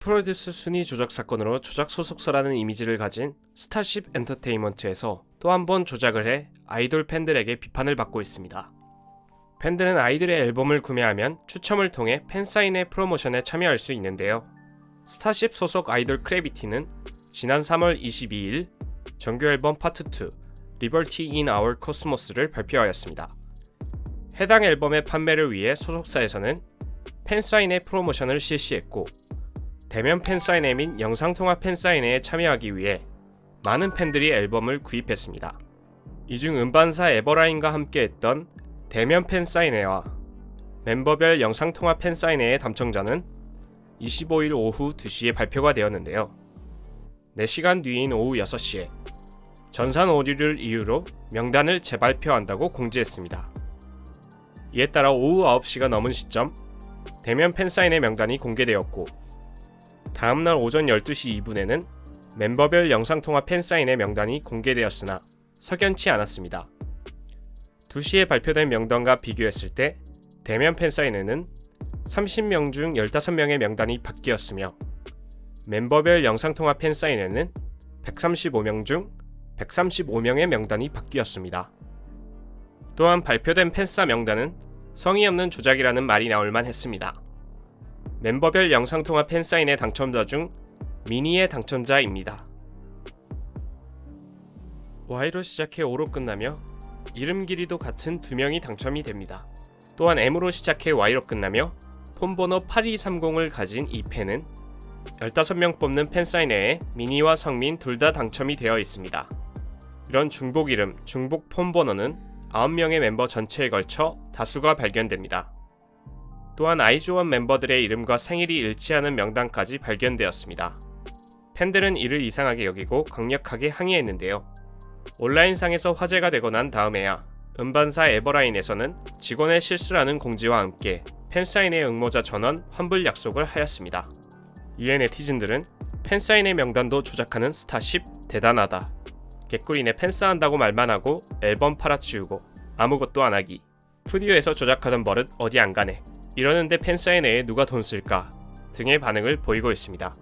프로듀스 순위 조작 사건으로 조작 소속사라는 이미지를 가진 스타쉽 엔터테인먼트에서 또 한 번 조작을 해 아이돌 팬들에게 비판을 받고 있습니다. 팬들은 아이들의 앨범을 구매하면 추첨을 통해 팬사인회 프로모션에 참여할 수 있는데요. 스타쉽 소속 아이돌 크래비티는 지난 3월 22일 정규 앨범 파트 2 리버티 인 아워 코스모스를 발표하였습니다. 해당 앨범의 판매를 위해 소속사에서는 팬사인회 프로모션을 실시했고 대면 팬사인회 및 영상통화 팬사인회에 참여하기 위해 많은 팬들이 앨범을 구입했습니다. 이 중 음반사 에버라인과 함께했던 대면 팬사인회와 멤버별 영상통화 팬사인회의 당첨자는 25일 오후 2시에 발표가 되었는데요. 4시간 뒤인 오후 6시에 전산 오류를 이유로 명단을 재발표한다고 공지했습니다. 이에 따라 오후 9시가 넘은 시점 대면 팬사인회 명단이 공개되었고 다음날 오전 12시 2분에는 멤버별 영상통화 팬사인회 명단이 공개되었으나 석연치 않았습니다. 2시에 발표된 명단과 비교했을 때 대면 팬사인회는 30명 중 15명의 명단이 바뀌었으며 멤버별 영상통화 팬사인회는 135명 중 135명의 명단이 바뀌었습니다. 또한 발표된 팬사 명단은 성의 없는 조작이라는 말이 나올 만 했습니다. 멤버별 영상통화 팬사인회 당첨자 중 미니의 당첨자입니다. Y로 시작해 O로 끝나며 이름 길이도 같은 두 명이 당첨이 됩니다. 또한 M으로 시작해 Y로 끝나며 폰번호 8230을 가진 이 팬은 15명 뽑는 팬사인회에 미니와 성민 둘 다 당첨이 되어 있습니다. 이런 중복 이름, 중복 폰번호는 9명의 멤버 전체에 걸쳐 다수가 발견됩니다. 또한 아이즈원 멤버들의 이름과 생일이 일치하는 명단까지 발견되었습니다. 팬들은 이를 이상하게 여기고 강력하게 항의했는데요. 온라인상에서 화제가 되고 난 다음에야 음반사 에버라인에서는 직원의 실수라는 공지와 함께 팬사인회 응모자 전원 환불 약속을 하였습니다. 이에 네티즌들은 팬사인회 명단도 조작하는 스타쉽 대단하다. 개꿀이네 팬싸한다고 말만 하고 앨범 팔아치우고 아무것도 안 하기. 푸디오에서 조작하던 버릇 어디 안 가네. 이러는데 팬 사인회에 누가 돈 쓸까? 등의 반응을 보이고 있습니다.